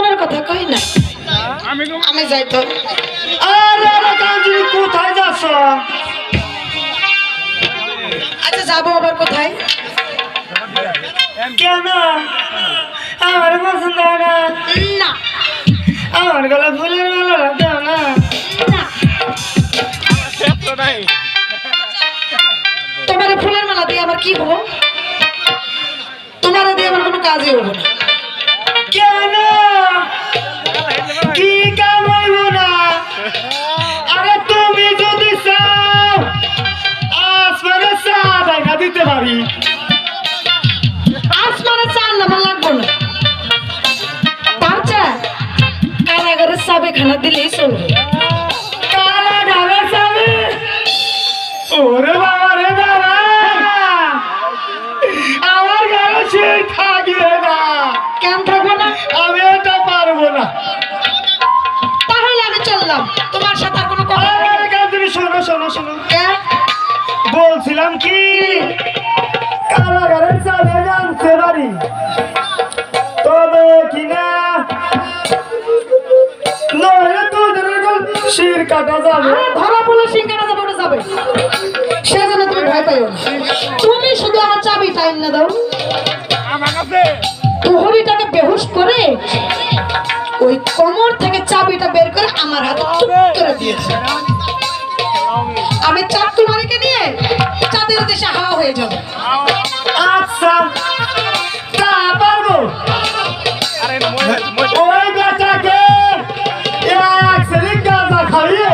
মনের কথা কই না? আমি আমি যাই তো। আরে আরে কাঞ্চনি কোথায় যাচ্ছ? আচ্ছা যাব আবার কোথায়? কেন? আমার পছন্দ না। না। আমার গলা ফুলের মালা দাও না। না। তো নাই তোমার ফুলের মালা দিয়ে আমার কি হব? তোমার দিয়ে আমার কোনো কাজই হব না। কেন কি কাম হইব না আরে তুমি যদি চাও আসমানে চা বাইনা দিতে পারি আসমানে চাল না আমার লাগবো না পারচা কারাগারের সাবে খানা দিলেই চলবে বলছিলাম কি? কারাগারের চাবি জানতে পারি তবে কিনা? নইলে তোদের শির কাটা যাবে। ধরা পড়লে সিংকাটা যাবে ওটা যাবে। সেজন্য তুমি ভয় পাইও তুমি শুধু আমার চাবি টাইম না দাও। প্রহরীটাকে বেহুশ করে ওই কোমর থেকে চাবিটা বের করে আমার হাতে করে দিয়েছে। আমি চাকু মারিকে নিয়ে চাঁদের দেশে হাওয়া হয়ে যাব। আচ্ছা তা পারব? মই ওই বেটাকে এক সেলিং গাঁজা খাইয়ে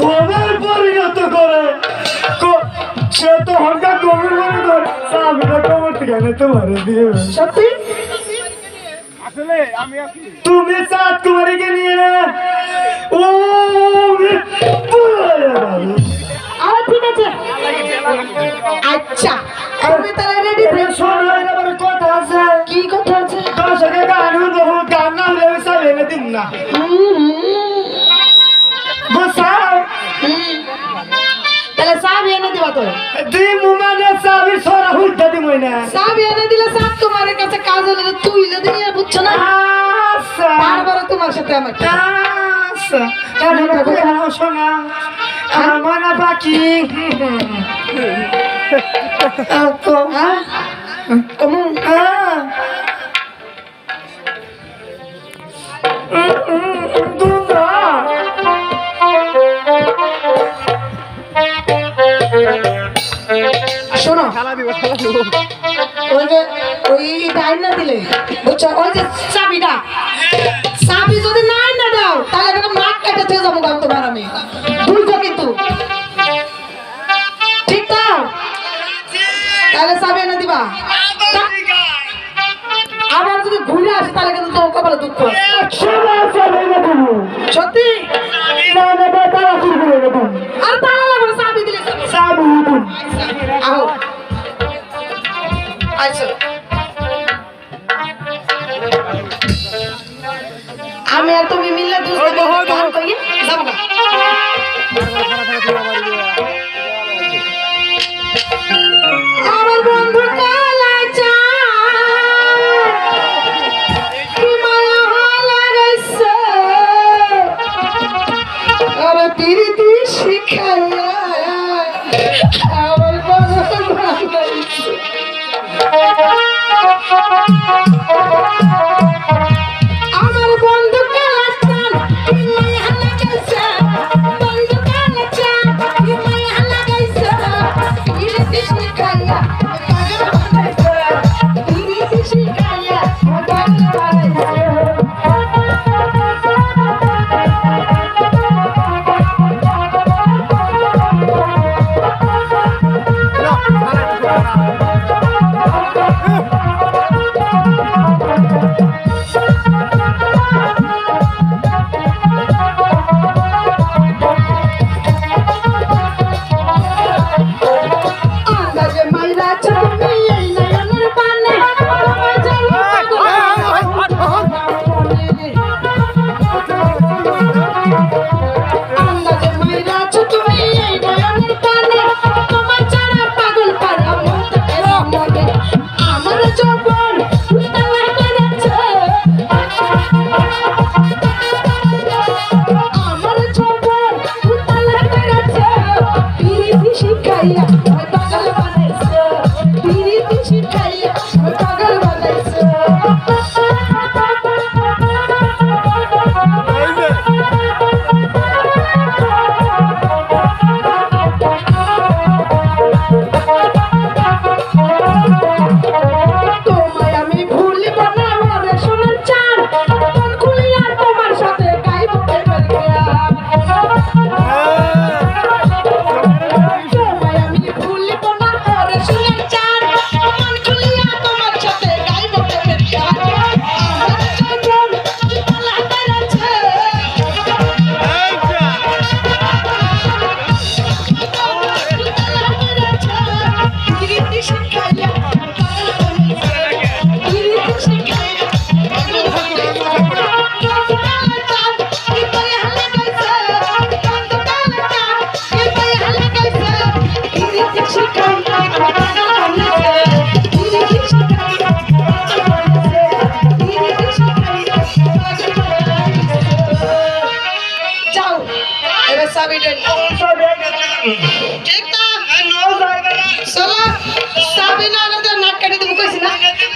গমের পরিণত করে সে তো হঙ্কা গমের পরিণত কমর থেকে এনে তোমার দিয়ে। সত্যি? আসলে আমি আছি। তুমি চাঁদ কুমারীকে নিয়ে ও আর ঠিক আছে। আচ্ছা। তুমি তাহলে রেডি শোনো এর আবার কথা আছে। কি কথা আছে? দর্শকে গান বহু গান না হলে আমি সব এনে দিন না। হুম, বুঝছাও হুম। তাহলে চাবি এনে দিবা তো। দুই মুমানে চাবি সরা না চাবি এনে দিলে চাঁদ কুমারের কাছে কাজ হলে তুইলে দিয়ে বুঝছ না? আচ্ছা। বারবার তোমার সাথে আমার আচ্ছা। তাহলে কথা শোনা। আমার বাকি শোনো। খেলা দিব খেলা দিব। ওই যে ওই ডাইন না দিলে? বুঝছ? ওই যে চাবিটা। যদি ঘুরে আসে তাহলে কিন্তু তোমার কপালে দুঃখ। সত্যি? আর লাগবে আহো। আচ্ছা। আমি আর তুমি মিললে দুজন গান করি? যাব না প্রীতি শিখাইয়া আমার বন্ধু চাবিটা ঠিক না চলো চাবি না আনতে নাক কেটে দেবো কইছি না